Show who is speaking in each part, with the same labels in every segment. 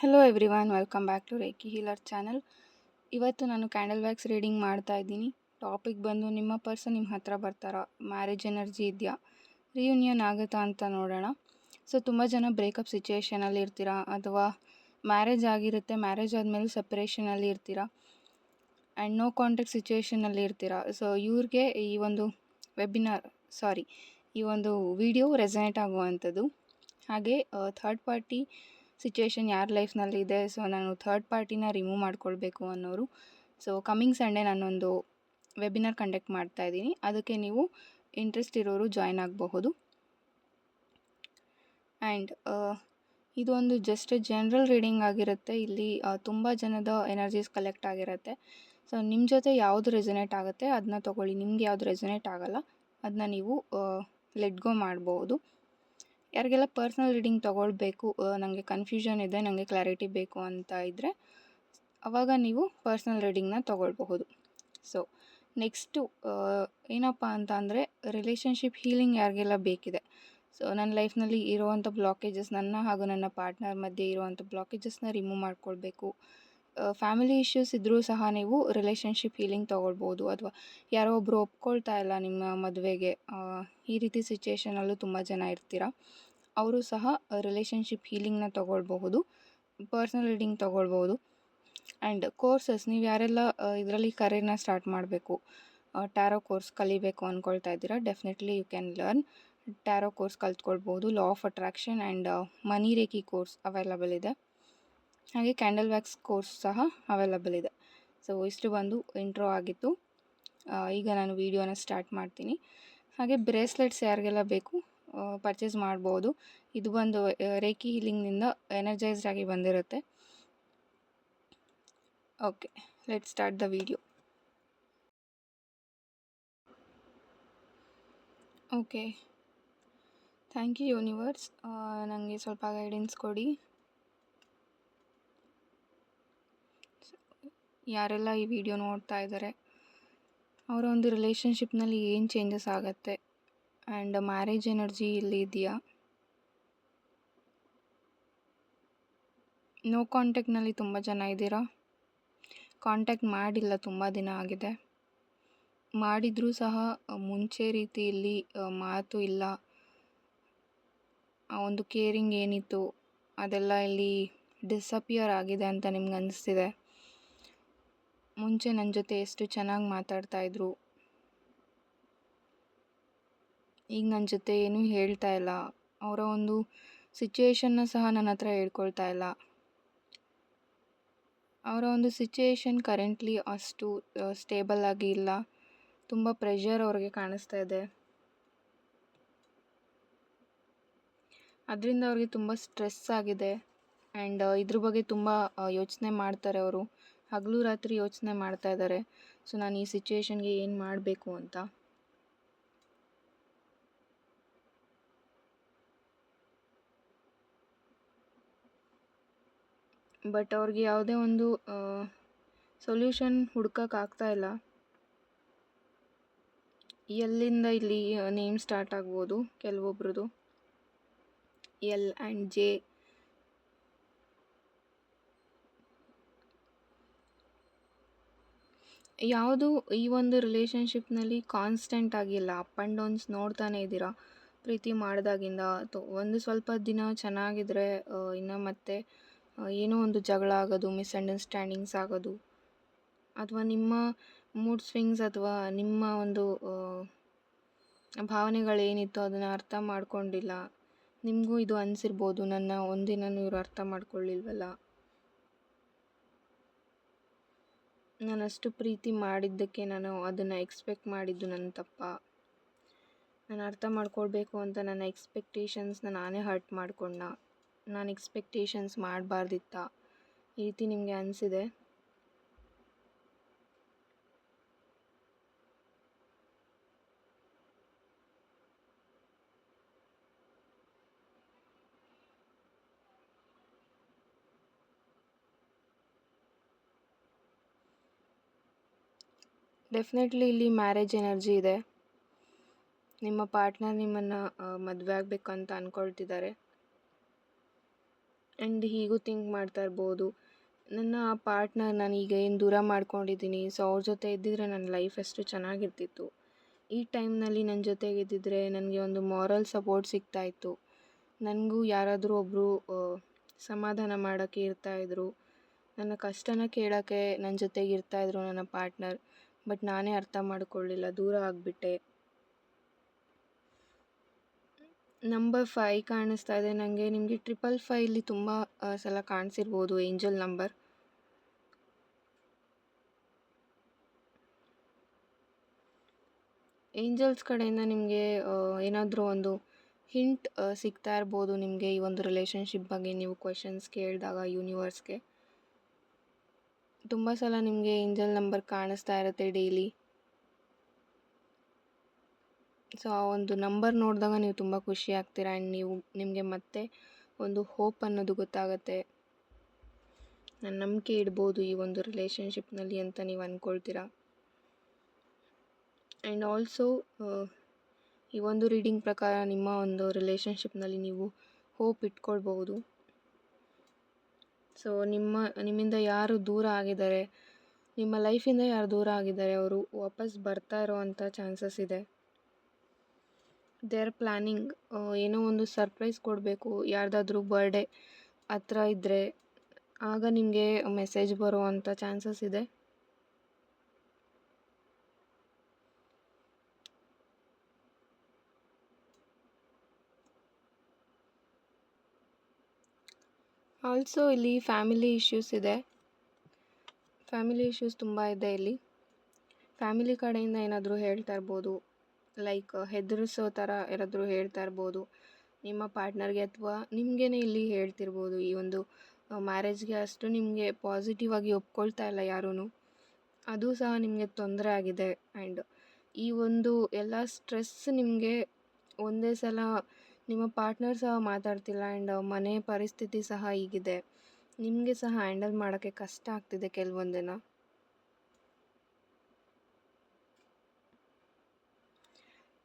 Speaker 1: Hello one welcome back to reiki healer channel ಇವತ್ತು ನಾನು candle wax reading ಮಾಡ್ತಾ ಇದ್ದೀನಿ. ಟಾಪಿಕ್ ಬಂದು ನಿಮ್ಮ ಪರ್ಸನ್ ನಿಮ್ಮ ಹತ್ರ ಬರ್ತಾರಾ? ಮ್ಯಾರೇಜ್ ಎನರ್ಜಿ ಇದೆಯಾ? ರಿಯೂನಿಯನ್ ಆಗುತ್ತಾ ಅಂತ ನೋಡೋಣ. ಸೊ ತುಂಬ ಜನ ಬ್ರೇಕಪ್ ಸಿಚುಯೇಷನಲ್ಲಿ ಇರ್ತೀರಾ? ಅಥವಾ ಮ್ಯಾರೇಜ್ ಆಗಿರುತ್ತೆ ಮ್ಯಾರೇಜ್ ಆದಮೇಲೆ ಸಪ್ರೇಷನಲ್ಲಿ ಇರ್ತೀರಾ? ಆ್ಯಂಡ್ ನೋ ಕಾಂಟ್ಯಾಕ್ಟ್ ಸಿಚುಯೇಷನಲ್ಲಿ ಇರ್ತೀರಾ? ಸೊ ಇವ್ರಿಗೆ ಈ ಒಂದು ವೆಬಿನಾರ್ ಸಾರಿ ಈ ಒಂದು ವಿಡಿಯೋ ರೆಸನೇಟ್ ಆಗುವಂಥದ್ದು. ಹಾಗೆ ಥರ್ಡ್ ಪಾರ್ಟಿ ಸಿಚುಯೇಷನ್ ಯಾರ ಲೈಫ್ನಲ್ಲಿ ಇದೆ ಸೊ ನಾನು ಥರ್ಡ್ ಪಾರ್ಟಿನ ರಿಮೂವ್ ಮಾಡ್ಕೊಳ್ಬೇಕು ಅನ್ನೋರು. ಸೊ ಕಮಿಂಗ್ ಸಂಡೇ ನಾನೊಂದು ವೆಬಿನಾರ್ ಕಂಡಕ್ಟ್ ಮಾಡ್ತಾ ಇದ್ದೀನಿ. ಅದಕ್ಕೆ ನೀವು ಇಂಟ್ರೆಸ್ಟ್ ಇರೋರು ಜಾಯ್ನ್ ಆಗಬಹುದು. ಆ್ಯಂಡ್ ಇದೊಂದು ಜಸ್ಟ್ ಜನರಲ್ ರೀಡಿಂಗ್ ಆಗಿರುತ್ತೆ. ಇಲ್ಲಿ ತುಂಬ ಜನದ ಎನರ್ಜೀಸ್ ಕಲೆಕ್ಟ್ ಆಗಿರುತ್ತೆ. ಸೊ ನಿಮ್ಮ ಜೊತೆ ಯಾವುದು ರೆಸನೇಟ್ ಆಗುತ್ತೆ ಅದನ್ನ ತೊಗೊಳ್ಳಿ. ನಿಮ್ಗೆ ಯಾವುದು ರೆಸನೇಟ್ ಆಗಲ್ಲ ಅದನ್ನ ನೀವು ಲೆಟ್ ಗೋ ಮಾಡ್ಬೋದು ಯಾರಿಗೆಲ್ಲ ಪರ್ಸ್ನಲ್ ರೀಡಿಂಗ್ ತೊಗೊಳ್ಬೇಕು ನನಗೆ ಕನ್ಫ್ಯೂಷನ್ ಇದೆ ನನಗೆ ಕ್ಲಾರಿಟಿ ಬೇಕು ಅಂತ ಇದ್ದರೆ ಆವಾಗ ನೀವು ಪರ್ಸ್ನಲ್ ರೀಡಿಂಗ್ನ ತೊಗೊಳ್ಬಹುದು. ಸೊ ನೆಕ್ಸ್ಟು ಏನಪ್ಪ ಅಂತ ಅಂದರೆ ರಿಲೇಷನ್ಶಿಪ್ ಹೀಲಿಂಗ್ ಯಾರಿಗೆಲ್ಲ ಬೇಕಿದೆ. ಸೊ ನನ್ನ ಲೈಫ್ನಲ್ಲಿ ಇರೋವಂಥ ಬ್ಲಾಕೇಜಸ್ ನನ್ನ ಹಾಗೂ ನನ್ನ ಪಾರ್ಟ್ನರ್ ಮಧ್ಯೆ ಇರುವಂಥ ಬ್ಲಾಕೇಜಸ್ನ ರಿಮೂವ್ ಮಾಡ್ಕೊಳ್ಬೇಕು. ಫ್ಯಾಮಿಲಿ ಇಶ್ಯೂಸ್ ಇದ್ದರೂ ಸಹ ನೀವು ರಿಲೇಷನ್ಶಿಪ್ ಹೀಲಿಂಗ್ ತೊಗೊಳ್ಬೋದು ಅಥವಾ ಯಾರೋ ಒಬ್ಬರು ಒಪ್ಕೊಳ್ತಾ ಇಲ್ಲ ನಿಮ್ಮ ಮದುವೆಗೆ ಈ ರೀತಿ ಸಿಚುಯೇಷನಲ್ಲೂ ತುಂಬ ಜನ ಇರ್ತೀರ? ಅವರು ಸಹ ರಿಲೇಷನ್ಶಿಪ್ ಹೀಲಿಂಗ್ನ ತೊಗೊಳ್ಬಹುದು ಪರ್ಸ್ನಲ್ ರೀಡಿಂಗ್ ತೊಗೊಳ್ಬೋದು ಆ್ಯಂಡ್ ಕೋರ್ಸಸ್ ನೀವು ಯಾರೆಲ್ಲ ಇದರಲ್ಲಿ ಕರಿಯರ್ನ ಸ್ಟಾರ್ಟ್ ಮಾಡಬೇಕು ಟ್ಯಾರೋ ಕೋರ್ಸ್ ಕಲಿಬೇಕು ಅಂದ್ಕೊಳ್ತಾ ಇದ್ದೀರಾ? Definitely you can learn tarot course ಕಲ್ತ್ಕೊಳ್ಬೋದು law of attraction and money reiki course available ಇದೆ. ಹಾಗೆ ಕ್ಯಾಂಡಲ್ ವ್ಯಾಕ್ಸ್ ಕೋರ್ಸ್ ಸಹ ಅವೈಲಬಲ್ ಇದೆ. ಸೊ ಇಷ್ಟು ಬಂದು ಇಂಟ್ರೋ ಆಗಿತ್ತು. ಈಗ ನಾನು ವೀಡಿಯೋನ ಸ್ಟಾರ್ಟ್ ಮಾಡ್ತೀನಿ. ಹಾಗೆ ಬ್ರೇಸ್ಲೆಟ್ಸ್ ಯಾರಿಗೆಲ್ಲ ಬೇಕು ಪರ್ಚೇಸ್ ಮಾಡ್ಬೋದು. ಇದು ಬಂದು ರೇಕಿ ಹೀಲಿಂಗ್ನಿಂದ ಎನರ್ಜೈಸ್ಡ್ ಆಗಿ ಬಂದಿರುತ್ತೆ. Okay let start the video okay thank you universe ನನಗೆ ಸ್ವಲ್ಪ ಗೈಡೆನ್ಸ್ ಕೊಡಿ. ಯಾರೆಲ್ಲ ಈ ವಿಡಿಯೋ ನೋಡ್ತಾ ಇದ್ದಾರೆ, ಅವರ ಒಂದು ರಿಲೇಷನ್ಶಿಪ್ನಲ್ಲಿ ಏನು ಚೇಂಜಸ್ ಆಗುತ್ತೆ? ಆ್ಯಂಡ್ ಮ್ಯಾರೇಜ್ ಎನರ್ಜಿ ಇಲ್ಲಿ ಇದೆಯಾ? ನೋ ಕಾಂಟ್ಯಾಕ್ಟ್ನಲ್ಲಿ ತುಂಬ ಜನ ಇದ್ದೀರಾ? ಕಾಂಟ್ಯಾಕ್ಟ್ ಮಾಡಿಲ್ಲ, ತುಂಬ ದಿನ ಆಗಿದೆ. ಮಾಡಿದರೂ ಸಹ ಮುಂಚೆ ರೀತಿ ಇಲ್ಲಿ ಮಾತು ಇಲ್ಲ. ಆ ಒಂದು ಕೇರಿಂಗ್ ಏನಿತ್ತು, ಅದೆಲ್ಲ ಇಲ್ಲಿ ಡಿಸಪಿಯರ್ ಆಗಿದೆ ಅಂತ ನಿಮ್ಗೆ ಅನಿಸ್ತಿದೆ. ಮುಂಚೆ ನನ್ನ ಜೊತೆ ಎಷ್ಟು ಚೆನ್ನಾಗಿ ಮಾತಾಡ್ತಾಯಿದ್ರು ಈಗ ನನ್ನ ಜೊತೆ ಏನೂ ಹೇಳ್ತಾ ಇಲ್ಲ. ಅವರ ಒಂದು ಸಿಚುಯೇಷನ್ನ ಸಹ ನನ್ನ ಹತ್ರ ಹೇಳ್ಕೊಳ್ತಾ ಇಲ್ಲ. ಅವರ ಒಂದು ಸಿಚುಯೇಷನ್ ಕರೆಂಟ್ಲಿ ಅಷ್ಟು ಸ್ಟೇಬಲ್ ಆಗಿ ಇಲ್ಲ. ತುಂಬ ಪ್ರೆಷರ್ ಅವ್ರಿಗೆ ಕಾಣಿಸ್ತಾ ಇದೆ. ಅದರಿಂದ ಅವ್ರಿಗೆ ತುಂಬ ಸ್ಟ್ರೆಸ್ ಆಗಿದೆ. ಆ್ಯಂಡ್ ಇದ್ರ ಬಗ್ಗೆ ತುಂಬ ಯೋಚನೆ ಮಾಡ್ತಾರೆ ಅವರು. ಹಗಲು ರಾತ್ರಿ ಯೋಚನೆ ಮಾಡ್ತಾ ಇದ್ದಾರೆ ಸೊ ನಾನು ಈ ಸಿಚುವೇಶನ್ಗೆ ಏನು ಮಾಡಬೇಕು ಅಂತ? ಬಟ್ ಅವ್ರಿಗೆ ಯಾವುದೇ ಒಂದು ಸೊಲ್ಯೂಷನ್ ಹುಡ್ಕೋಕ್ಕಾಗ್ತಾ ಇಲ್ಲ. ಎಲ್ಲಿಂದ ಇಲ್ಲಿ ನೇಮ್ ಸ್ಟಾರ್ಟ್ ಆಗ್ಬೋದು ಕೆಲವೊಬ್ರದ್ದು ಎಲ್ ಆ್ಯಂಡ್ ಜೆ ಯಾವುದು ಈ ಒಂದು ರಿಲೇಷನ್ಶಿಪ್ನಲ್ಲಿ ಕಾನ್ಸ್ಟೆಂಟ್ ಆಗಿಲ್ಲ, ಅಪ್ ಆ್ಯಂಡ್ ಡೌನ್ಸ್ ನೋಡ್ತಾನೇ ಇದ್ದೀರ? ಪ್ರೀತಿ ಮಾಡಿದಾಗಿಂದ? ತೊ ಒಂದು ಸ್ವಲ್ಪ ದಿನ ಚೆನ್ನಾಗಿದ್ದರೆ ಇನ್ನು ಮತ್ತೆ ಏನೋ ಒಂದು ಜಗಳ ಆಗೋದು, ಮಿಸ್ಅಂಡರ್ಸ್ಟ್ಯಾಂಡಿಂಗ್ಸ್ ಆಗೋದು, ಅಥವಾ ನಿಮ್ಮ ಮೂಡ್ ಸ್ವಿಂಗ್ಸ್ ಅಥವಾ ನಿಮ್ಮ ಒಂದು ಭಾವನೆಗಳೇನಿತ್ತು ಅದನ್ನು ಅರ್ಥ ಮಾಡ್ಕೊಂಡಿಲ್ಲ, ನಿಮಗೂ ಇದು ಅನಿಸಿರ್ಬೋದು, ನನ್ನ ಒಂದಿನ ಇವರು ಅರ್ಥ ಮಾಡ್ಕೊಳ್ಳಿಲ್ವಲ್ಲ ನಾನು ಅಷ್ಟು ಪ್ರೀತಿ ಮಾಡಿದ್ದಕ್ಕೆ ನಾನು ಅದನ್ನು ಎಕ್ಸ್ಪೆಕ್ಟ್ ಮಾಡಿದ್ದು ನನ್ನ ತಪ್ಪ. ನಾನು ಅರ್ಥ ಮಾಡ್ಕೊಳ್ಬೇಕು ಅಂತ ನನ್ನ ಎಕ್ಸ್ಪೆಕ್ಟೇಷನ್ಸ್ನ ನಾನೇ ಹರ್ಟ್ ಮಾಡ್ಕೊಂಡ. ನಾನು ಎಕ್ಸ್ಪೆಕ್ಟೇಷನ್ಸ್ ಮಾಡಬಾರ್ದಿತ್ತ? ಈ ರೀತಿ ನಿಮಗೆ ಅನಿಸಿದೆ? ಡೆಫಿನೆಟ್ಲಿ ಇಲ್ಲಿ ಮ್ಯಾರೇಜ್ ಎನರ್ಜಿ ಇದೆ. ನಿಮ್ಮ ಪಾರ್ಟ್ನರ್ ನಿಮ್ಮನ್ನು ಮದುವೆ ಆಗಬೇಕು ಅಂತ ಅಂದ್ಕೊಳ್ತಿದ್ದಾರೆ ಆ್ಯಂಡ್ ಹೀಗೂ ಥಿಂಕ್ ಮಾಡ್ತಾ ಇರ್ಬೋದು. ನನ್ನ ಆ ಪಾರ್ಟ್ನರ್ ನಾನು ಈಗ ಏನು ದೂರ ಮಾಡ್ಕೊಂಡಿದ್ದೀನಿ ಸೊ ಅವ್ರ ಜೊತೆ ಇದ್ದಿದ್ರೆ ನನ್ನ ಲೈಫ್ ಎಷ್ಟು ಚೆನ್ನಾಗಿರ್ತಿತ್ತು. ಈ ಟೈಮ್ನಲ್ಲಿ ನನ್ನ ಜೊತೆಗೆ ಇದ್ದಿದ್ರೆ ನನಗೆ ಒಂದು ಮಾರಲ್ ಸಪೋರ್ಟ್ ಸಿಗ್ತಾಯಿತ್ತು ನನಗೂ ಯಾರಾದರೂ ಒಬ್ಬರು ಸಮಾಧಾನ ಮಾಡೋಕ್ಕೆ ಇರ್ತಾಯಿದ್ರು ನನ್ನ ಕಷ್ಟನ ಕೇಳೋಕ್ಕೆ ನನ್ನ ಜೊತೆಗೆ ಇರ್ತಾಯಿದ್ರು ನನ್ನ ಪಾರ್ಟ್ನರ್ ಬಟ್ ನಾನೇ ಅರ್ಥ ಮಾಡಿಕೊಳ್ಳಿಲ್ಲ, ದೂರ ಆಗಿಬಿಟ್ಟೆ. ನಂಬರ್ ಫೈ ಕಾಣಿಸ್ತಾ ಇದೆ. ನನಗೆ ನಿಮಗೆ ಟ್ರಿಪಲ್ ಫೈಲಿ ತುಂಬ ಸಲ ಕಾಣಿಸಿರ್ಬೋದು, ಏಂಜಲ್ ನಂಬರ್. ಏಂಜಲ್ಸ್ ಕಡೆಯಿಂದ ನಿಮಗೆ ಏನಾದರೂ ಒಂದು ಹಿಂಟ್ ಸಿಗ್ತಾ ಇರ್ಬೋದು ನಿಮಗೆ ಈ ಒಂದು ರಿಲೇಷನ್ಶಿಪ್ ಬಗ್ಗೆ ನೀವು ಕ್ವೆಶನ್ಸ್ ಕೇಳಿದಾಗ ಯೂನಿವರ್ಸ್ಗೆ ತುಂಬ ಸಲ ನಿಮಗೆ ಏಂಜಲ್ ನಂಬರ್ ಕಾಣಿಸ್ತಾ ಇರುತ್ತೆ ಡೈಲಿ. ಸೊ, ಆ ಒಂದು ನಂಬರ್ ನೋಡಿದಾಗ ನೀವು ತುಂಬ ಖುಷಿ ಆಗ್ತೀರಾ? ಆ್ಯಂಡ್ ನೀವು, ನಿಮಗೆ ಮತ್ತೆ ಒಂದು ಹೋಪ್ ಅನ್ನೋದು ಗೊತ್ತಾಗುತ್ತೆ. ನಾನು ನಂಬಿಕೆ ಇಡ್ಬೋದು ಈ ಒಂದು ರಿಲೇಷನ್ಶಿಪ್ನಲ್ಲಿ ಅಂತ ನೀವು ಅಂದ್ಕೊಳ್ತೀರಾ ಆ್ಯಂಡ್ ಆಲ್ಸೋ ಈ ಒಂದು ರೀಡಿಂಗ್ ಪ್ರಕಾರ ನಿಮ್ಮ ಒಂದು ರಿಲೇಷನ್ಶಿಪ್ನಲ್ಲಿ ನೀವು ಹೋಪ್ ಇಟ್ಕೊಳ್ಬಹುದು. ಸೊ ನಿಮ್ಮ, ನಿಮ್ಮಿಂದ ಯಾರು ದೂರ ಆಗಿದ್ದಾರೆ? ನಿಮ್ಮ ಲೈಫಿಂದ ಯಾರು ದೂರ ಆಗಿದ್ದಾರೆ? ಅವರು ವಾಪಸ್ ಬರ್ತಾ ಇರೋವಂಥ ಚಾನ್ಸಸ್ ಇದೆ. ದೇ ಆರ್ ಪ್ಲ್ಯಾನಿಂಗ್ ಏನೋ ಒಂದು ಸರ್ಪ್ರೈಸ್ ಕೊಡಬೇಕು. ಯಾರ್ದಾದ್ರೂ ಬರ್ಡೇ ಹತ್ರ ಇದ್ದರೆ ಆಗ ನಿಮಗೆ ಮೆಸೇಜ್ ಬರುವಂಥ ಚಾನ್ಸಸ್ ಇದೆ. ಆಲ್ಸೋ ಇಲ್ಲಿ ಫ್ಯಾಮಿಲಿ ಇಶ್ಯೂಸ್ ಇದೆ. ಫ್ಯಾಮಿಲಿ ಇಶ್ಯೂಸ್ ತುಂಬ ಇದೆ ಇಲ್ಲಿ. ಫ್ಯಾಮಿಲಿ ಕಡೆಯಿಂದ ಏನಾದರೂ ಹೇಳ್ತಾ ಇರ್ಬೋದು. ಲೈಕ್ ಹೆದರಿಸೋ ಥರ ಯಾರಾದರೂ ಹೇಳ್ತಾ ಇರ್ಬೋದು. ನಿಮ್ಮ ಪಾರ್ಟ್ನರ್ಗೆ ಅಥವಾ ನಿಮಗೇ ಇಲ್ಲಿ ಹೇಳ್ತಿರ್ಬೋದು ಈ ಒಂದು ಮ್ಯಾರೇಜ್ಗೆ ಅಷ್ಟು ನಿಮಗೆ ಪಾಸಿಟಿವ್ ಆಗಿ ಒಪ್ಕೊಳ್ತಾ ಇಲ್ಲ ಯಾರೂ ಅದು ಸಹ ನಿಮಗೆ ತೊಂದರೆ ಆಗಿದೆ. ಆ್ಯಂಡ್ ಈ ಒಂದು ಎಲ್ಲ ಸ್ಟ್ರೆಸ್ ನಿಮಗೆ ಒಂದೇ ಸಲ ನಿಮ್ಮ ಪಾರ್ಟ್ನರ್ ಸಹ ಮಾತಾಡ್ತಿಲ್ಲ ಆ್ಯಂಡ್ ಮನೆ ಪರಿಸ್ಥಿತಿ ಸಹ ಹೀಗಿದೆ. ನಿಮಗೆ ಸಹ ಹ್ಯಾಂಡಲ್ ಮಾಡೋಕ್ಕೆ ಕಷ್ಟ ಆಗ್ತಿದೆ ಕೆಲವೊಂದಿನ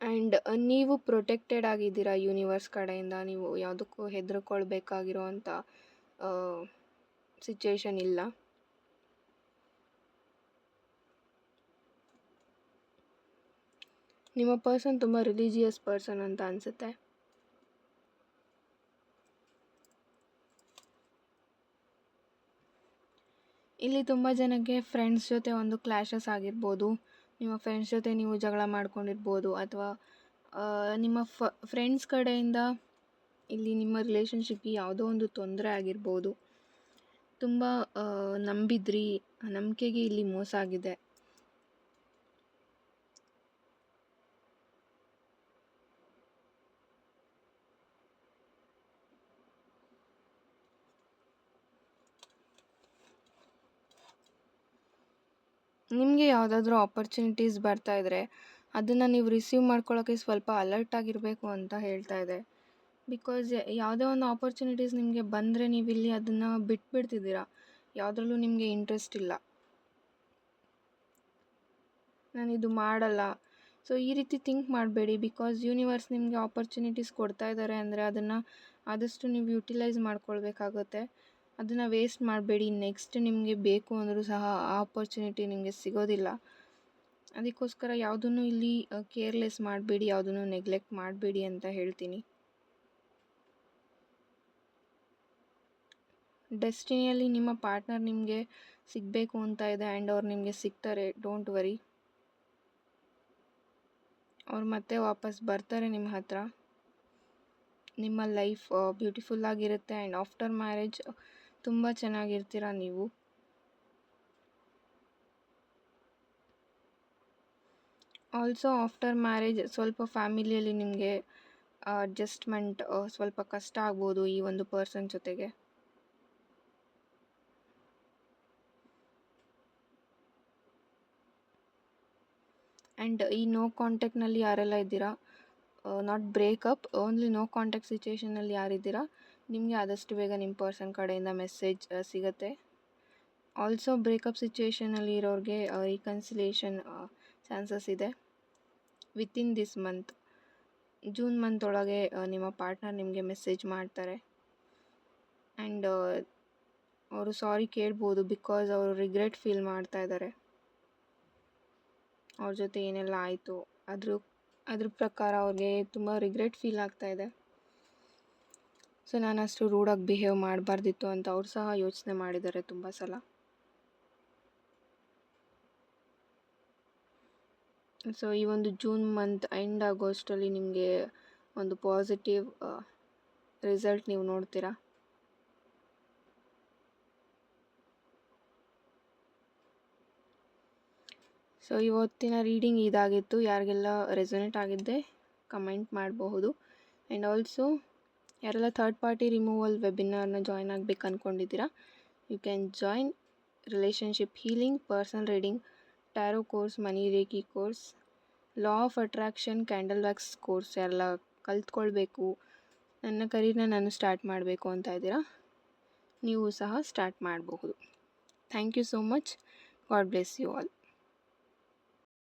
Speaker 1: ಆ್ಯಂಡ್ ನೀವು ಪ್ರೊಟೆಕ್ಟೆಡ್ ಆಗಿದ್ದೀರಾ ಯೂನಿವರ್ಸ್ ಕಡೆಯಿಂದ? ನೀವು ಯಾವುದಕ್ಕೂ ಹೆದರ್ಕೊಳ್ಬೇಕಾಗಿರೋ ಅಂಥ ಸಿಚುವೇಶನ್ ಇಲ್ಲ. ನಿಮ್ಮ ಪರ್ಸನ್ ತುಂಬ ರಿಲಿಜಿಯಸ್ ಪರ್ಸನ್ ಅಂತ ಅನಿಸುತ್ತೆ. ಇಲ್ಲಿ ತುಂಬ ಜನಕ್ಕೆ ಫ್ರೆಂಡ್ಸ್ ಜೊತೆ ಒಂದು ಕ್ಲ್ಯಾಶಸ್ ಆಗಿರ್ಬೋದು. ನಿಮ್ಮ ಫ್ರೆಂಡ್ಸ್ ಜೊತೆ ನೀವು ಜಗಳ ಮಾಡ್ಕೊಂಡಿರ್ಬೋದು ಅಥವಾ ನಿಮ್ಮ ಫ ಫ್ರೆಂಡ್ಸ್ ಕಡೆಯಿಂದ ಇಲ್ಲಿ ನಿಮ್ಮ ರಿಲೇಷನ್ಶಿಪ್ಗೆ ಯಾವುದೋ ಒಂದು ತೊಂದರೆ ಆಗಿರ್ಬೋದು. ತುಂಬ ನಂಬಿದ್ರಿ, ನಂಬಿಕೆಗೆ ಇಲ್ಲಿ ಮೋಸ ಆಗಿದೆ. ನಿಮಗೆ ಯಾವುದಾದ್ರೂ ಆಪರ್ಚುನಿಟೀಸ್ ಬರ್ತಾ ಇದ್ದರೆ ಅದನ್ನು ನೀವು ರಿಸೀವ್ ಮಾಡ್ಕೊಳ್ಳೋಕ್ಕೆ ಸ್ವಲ್ಪ ಅಲರ್ಟ್ ಆಗಿರಬೇಕು ಅಂತ ಹೇಳ್ತಾ ಇದೆ. ಬಿಕಾಸ್ ಯಾವುದೇ ಒಂದು ಆಪರ್ಚುನಿಟೀಸ್ ನಿಮಗೆ ಬಂದರೆ ನೀವು ಇಲ್ಲಿ ಅದನ್ನು ಬಿಟ್ಬಿಡ್ತಿದ್ದೀರಾ. ಯಾವುದ್ರಲ್ಲೂ ನಿಮಗೆ ಇಂಟ್ರೆಸ್ಟ್ ಇಲ್ಲ. ನಾನು ಇದು ಮಾಡಲ್ಲ. ಸೊ ಈ ರೀತಿ ಥಿಂಕ್ ಮಾಡಬೇಡಿ. ಬಿಕಾಸ್ ಯೂನಿವರ್ಸ್ ನಿಮಗೆ ಆಪರ್ಚುನಿಟೀಸ್ ಕೊಡ್ತಾ ಇದ್ದಾರೆ ಅಂದರೆ ಅದನ್ನು ಆದಷ್ಟು ನೀವು ಯುಟಿಲೈಸ್ ಮಾಡ್ಕೊಳ್ಬೇಕಾಗುತ್ತೆ. ಅದನ್ನು ವೇಸ್ಟ್ ಮಾಡಬೇಡಿ. ನೆಕ್ಸ್ಟ್ ನಿಮಗೆ ಬೇಕು ಅಂದರೂ ಸಹ ಆ ಆಪರ್ಚುನಿಟಿ ನಿಮಗೆ ಸಿಗೋದಿಲ್ಲ. ಅದಕ್ಕೋಸ್ಕರ ಯಾವುದನ್ನು ಇಲ್ಲಿ ಕೇರ್ಲೆಸ್ ಮಾಡಬೇಡಿ, ಯಾವುದನ್ನು ನೆಗ್ಲೆಕ್ಟ್ ಮಾಡಬೇಡಿ ಅಂತ ಹೇಳ್ತೀನಿ. ಡೆಸ್ಟಿನಿಯಲ್ಲಿ ನಿಮ್ಮ ಪಾರ್ಟ್ನರ್ ನಿಮಗೆ ಸಿಗಬೇಕು ಅಂತ ಇದೆ ಆ್ಯಂಡ್ ಅವ್ರು ನಿಮಗೆ ಸಿಗ್ತಾರೆ. ಡೋಂಟ್ ವರಿ ಅವ್ರು ಮತ್ತೆ ವಾಪಸ್ ಬರ್ತಾರೆ ನಿಮ್ಮ ಹತ್ರ. ನಿಮ್ಮ ಲೈಫ್ ಬ್ಯೂಟಿಫುಲ್ ಆಗಿರುತ್ತೆ ಆ್ಯಂಡ್ ಆಫ್ಟರ್ ಮ್ಯಾರೇಜ್ ತುಂಬ ಚೆನ್ನಾಗಿರ್ತೀರ ನೀವು? ಆಲ್ಸೋ ಆಫ್ಟರ್ ಮ್ಯಾರೇಜ್ ಸ್ವಲ್ಪ ಫ್ಯಾಮಿಲಿಯಲ್ಲಿ ನಿಮಗೆ ಅಡ್ಜಸ್ಟ್ಮೆಂಟ್ ಸ್ವಲ್ಪ ಕಷ್ಟ ಆಗ್ಬೋದು ಈ ಒಂದು ಪರ್ಸನ್ ಜೊತೆಗೆ? ಆ್ಯಂಡ್ ಈ ನೋ ಕಾಂಟ್ಯಾಕ್ಟ್ನಲ್ಲಿ ಯಾರೆಲ್ಲ ಇದ್ದೀರಾ? Not breakup only no contact ಸಿಚುವೇಷನಲ್ಲಿ ಯಾರಿದ್ದೀರಾ? ನಿಮಗೆ ಆದಷ್ಟು ಬೇಗ ನಿಮ್ಮ ಪರ್ಸನ್ ಕಡೆಯಿಂದ ಮೆಸೇಜ್ ಸಿಗುತ್ತೆ. ಆಲ್ಸೋ ಬ್ರೇಕಪ್ ಸಿಚುವೇಷನಲ್ಲಿ ಇರೋರಿಗೆ ರೀಕನ್ಸಿಲೇಷನ್ ಚಾನ್ಸಸ್ ಇದೆ. Within this month. June month ಒಳಗೆ ನಿಮ್ಮ ಪಾರ್ಟ್ನರ್ ನಿಮಗೆ ಮೆಸೇಜ್ ಮಾಡ್ತಾರೆ. ಆ್ಯಂಡ್ ಅವರು ಸಾರಿ ಕೇಳ್ಬೋದು ಬಿಕಾಸ್ ಅವರು ರಿಗ್ರೆಟ್ ಫೀಲ್ ಮಾಡ್ತಾ ಇದ್ದಾರೆ. ಅವ್ರ ಜೊತೆ ಏನೆಲ್ಲ ಆಯಿತು, ಅದ್ರ ಅದ್ರ ಪ್ರಕಾರ ಅವ್ರಿಗೆ ತುಂಬ ರಿಗ್ರೆಟ್ ಫೀಲ್ ಆಗ್ತಾ ಇದೆ. ಸೊ ನಾನು ಅಷ್ಟು ರೂಡಾಗಿ ಬಿಹೇವ್ ಮಾಡಬಾರ್ದಿತ್ತು ಅಂತ ಅವ್ರು ಸಹ ಯೋಚನೆ ಮಾಡಿದ್ದಾರೆ ತುಂಬ ಸಲ. ಸೊ ಈ ಒಂದು ಜೂನ್ ಮಂತ್ ಎಂಡ್ ಆಗೋಷ್ಟರಲ್ಲಿ ನಿಮಗೆ ಒಂದು ಪಾಸಿಟಿವ್ ರಿಸಲ್ಟ್ ನೀವು ನೋಡ್ತೀರಾ? ಸೊ ಇವತ್ತಿನ ರೀಡಿಂಗ್ ಇದಾಗಿತ್ತು. ಯಾರಿಗೆಲ್ಲ ರೆಸೊನೇಟ್ ಆಗಿದ್ದೆ ಕಮೆಂಟ್ ಮಾಡಬಹುದು. ಆ್ಯಂಡ್ ಆಲ್ಸೋ ಯಾರೆಲ್ಲ ಥರ್ಡ್ ಪಾರ್ಟಿ ರಿಮೂವಲ್ ವೆಬಿನಾರ್ನ ಜಾಯ್ನ್ ಆಗಬೇಕು ಅಂದ್ಕೊಂಡಿದ್ದೀರಾ you can join relationship healing personal reading tarot course money reiki course law of attraction candle wax course ಎಲ್ಲ ಕಲ್ತ್ಕೊಳ್ಬೇಕು. ನನ್ನ ಕರೀರ್ನ ನಾನು ಸ್ಟಾರ್ಟ್ ಮಾಡಬೇಕು ಅಂತ ಇದ್ದೀರಾ? ನೀವು ಸಹ ಸ್ಟಾರ್ಟ್ ಮಾಡಬಹುದು. Thank you so much God bless you all